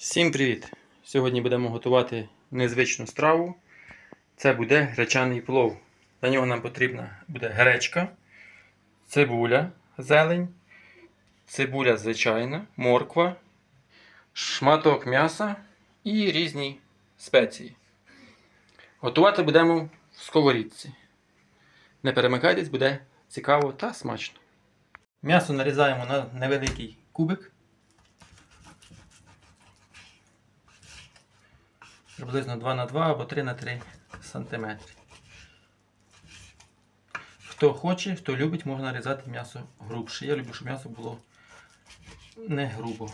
Всім привіт! Сьогодні будемо готувати незвичну страву. Це буде гречаний плов. Для нього нам потрібна буде гречка, цибуля, зелень, цибуля звичайна, морква, шматок м'яса і різні спеції. Готувати будемо в сковорідці. Не перемикайтесь, буде цікаво та смачно. М'ясо нарізаємо на невеликий кубик. Приблизно 2 на 2 або 3 на 3 см. Хто хоче, хто любить, можна різати м'ясо грубше. Я люблю, щоб м'ясо було не грубо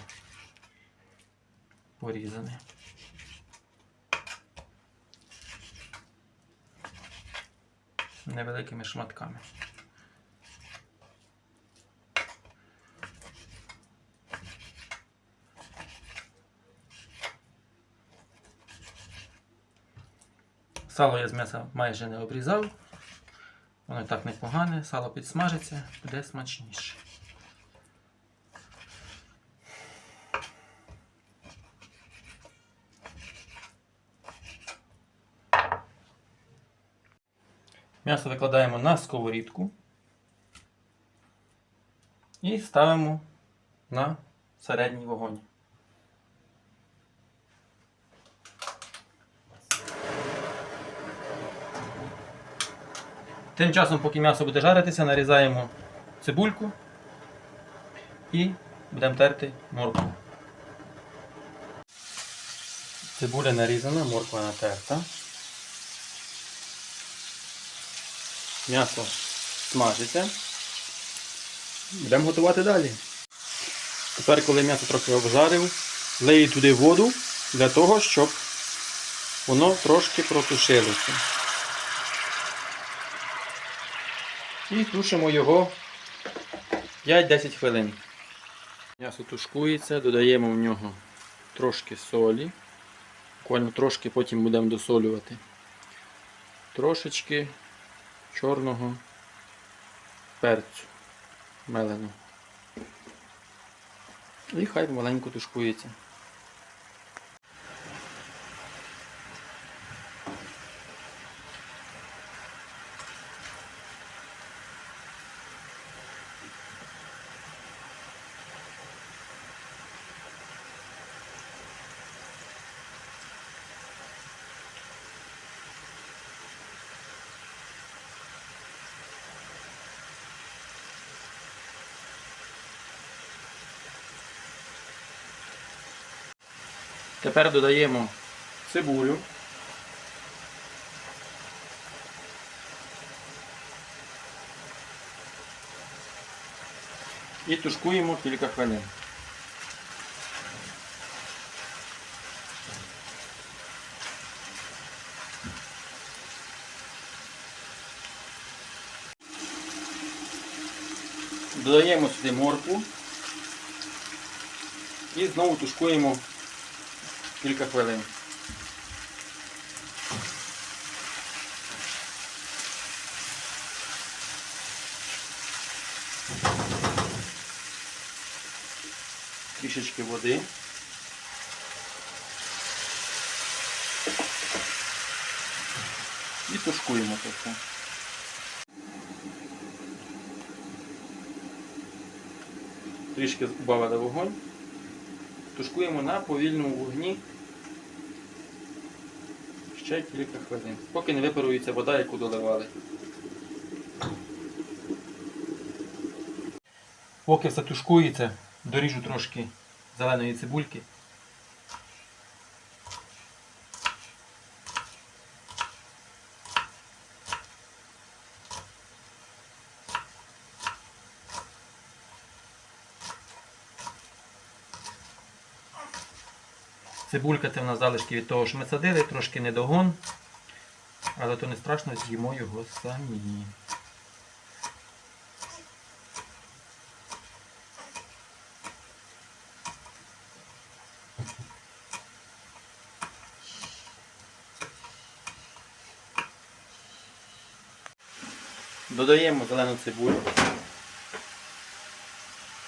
порізане. Невеликими шматками. Сало я з м'яса майже не обрізав. Воно і так непогане, сало підсмажиться, буде смачніше. М'ясо викладаємо на сковорідку і ставимо на середній вогонь. Тим часом, поки м'ясо буде жаритися, нарізаємо цибульку і будемо терти моркву. Цибуля нарізана, морква натерта. М'ясо смажиться. Будемо готувати далі. Тепер, коли м'ясо трохи обжарив, лию туди воду для того, щоб воно трошки протушилося. І тушимо його 5-10 хвилин. М'ясо тушкується, додаємо в нього трошки солі. Буквально трошки потім будемо досолювати. Трошечки чорного перцю меленого. І хай маленько тушкується. Тепер додаємо цибулю. І тушкуємо кілька хвилин. Додаємо сюди моркву і знову тушкуємо кілька хвилин. Трішечки води. І тушкуємо все. Трішки збавили вогонь. Тушкуємо на повільному вогні ще кілька хвилин, поки не випарується вода, яку доливали. Поки все тушкується, доріжу трошки зеленої цибульки. Цибулька це в нас залишки від того, що ми садили, трошки недогон, але то не страшно, з'їмо його самі. Додаємо зелену цибулю.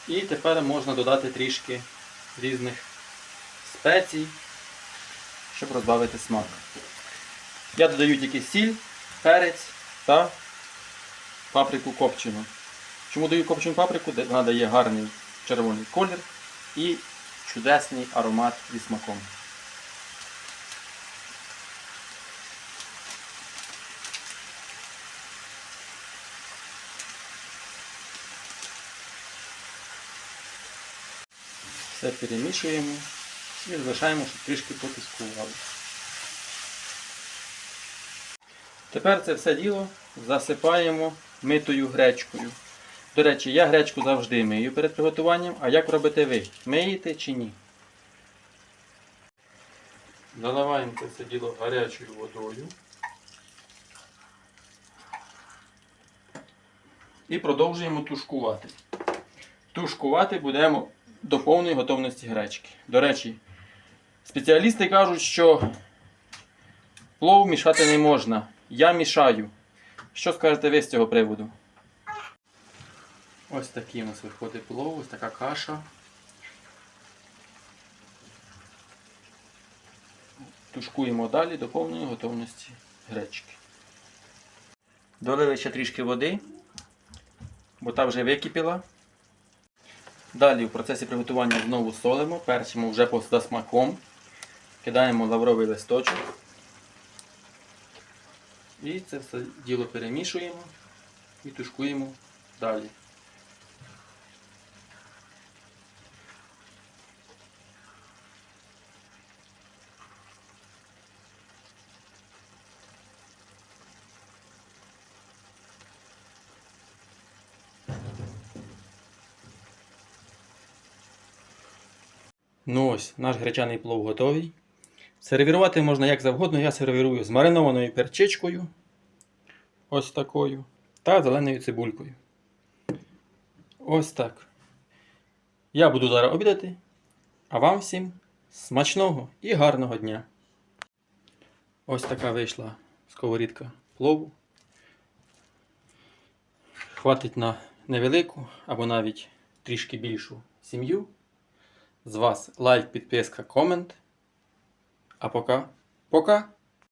І тепер можна додати трішки різних спецій, щоб розбавити смак. Я додаю тільки сіль, перець та паприку копчену. Чому даю копчену паприку? Вона дає гарний червоний колір і чудесний аромат зі смаком. Все перемішуємо і залишаємо, щоб трішки потискувало. Тепер це все діло засипаємо митою гречкою. До речі, я гречку завжди мию перед приготуванням, а як робите ви? Миєте чи ні? Заливаємо це все діло гарячою водою. І продовжуємо тушкувати. Тушкувати будемо до повної готовності гречки. До речі, спеціалісти кажуть, що плов мішати не можна. Я мішаю. Що скажете ви з цього приводу? Ось такий у нас виходить плов, ось така каша. Тушкуємо далі до повної готовності гречки. Долили ще трішки води, бо та вже википіла. Далі в процесі приготування знову солимо, перчимо вже по- за смаком. Кидаємо лавровий листочок. І це все діло перемішуємо і тушкуємо далі. Ну ось, наш гречаний плов готовий. Сервірувати можна як завгодно. Я сервірую з маринованою перчичкою. Ось такою. Та зеленою цибулькою. Ось так. Я буду зараз обідати. А вам всім смачного і гарного дня. Ось така вийшла сковорідка плову. Хватить на невелику або навіть трішки більшу сім'ю. З вас лайк, підписка, комент. А пока. Пока!